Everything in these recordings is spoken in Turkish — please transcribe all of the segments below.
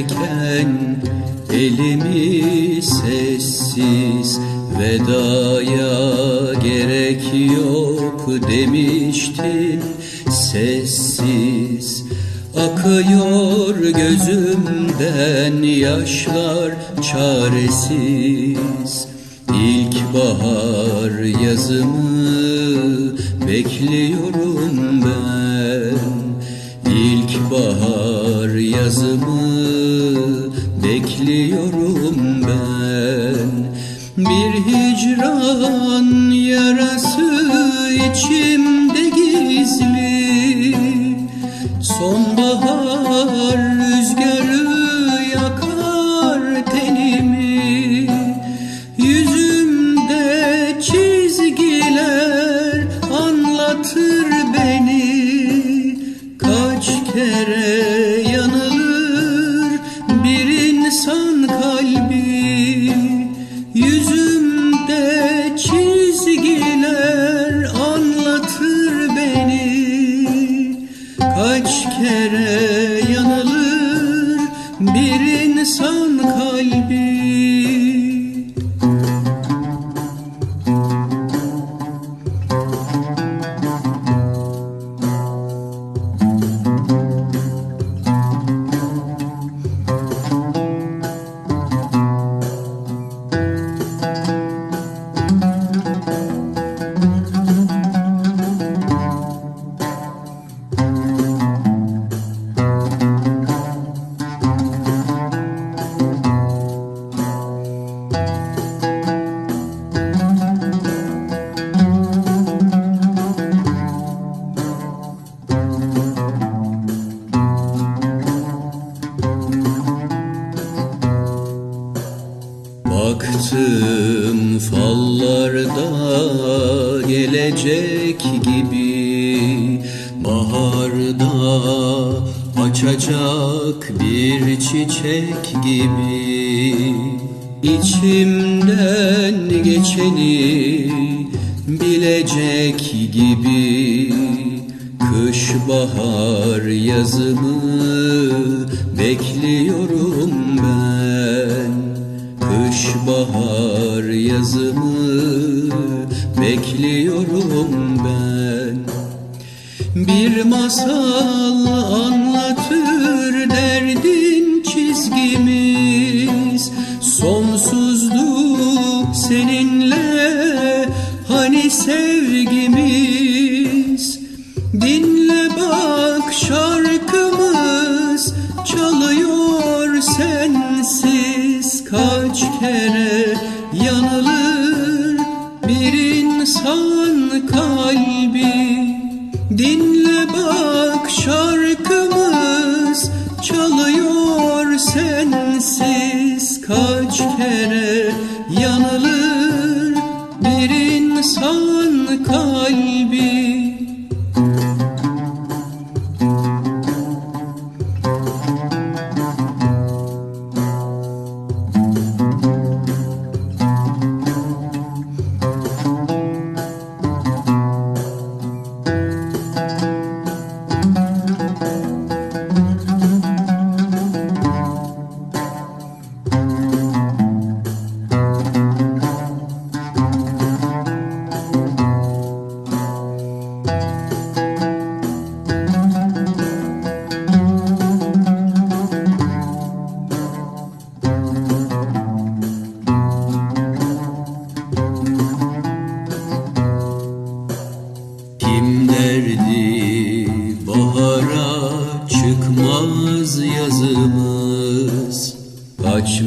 giderken elimi sessiz. Vedaya gerek yok demiştin sessiz. Akıyor gözümden yaşlar çaresiz. İlk bahar yazımı bekliyorum ben. İlk bahar yazımı hicran yarası içimde gizli. Sonbahar bir insan Baktım fallarda gelecek gibi Baharda açacak bir çiçek gibi. İçimden geçeni bilecek gibi Kış bahar yazımı bekliyorum bahar yazımı bekliyorum ben. Bir masal anlatır derdin çizgimiz. Sonsuzdu seninle hani sevgimiz yanılır bir insan kalbi. Dinle bak şarkımız çalıyor sensiz Kaç kere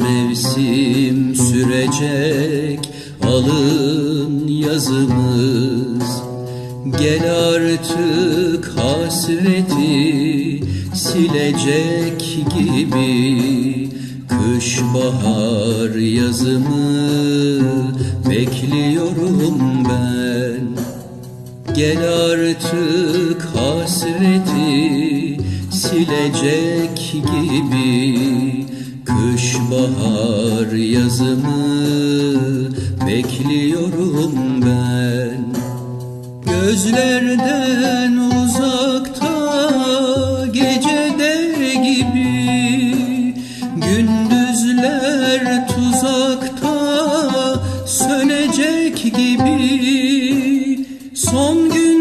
mevsim sürecek. Alın yazımız. Gel artık hasreti silecek gibi. Kış bahar yazımı bekliyorum ben. Gel artık hasreti silecek gibi Kış bahar yazımı bekliyorum ben. Gözlerden uzakta gecede gibi. Gündüzler tuzakta sönecek gibi. Son günden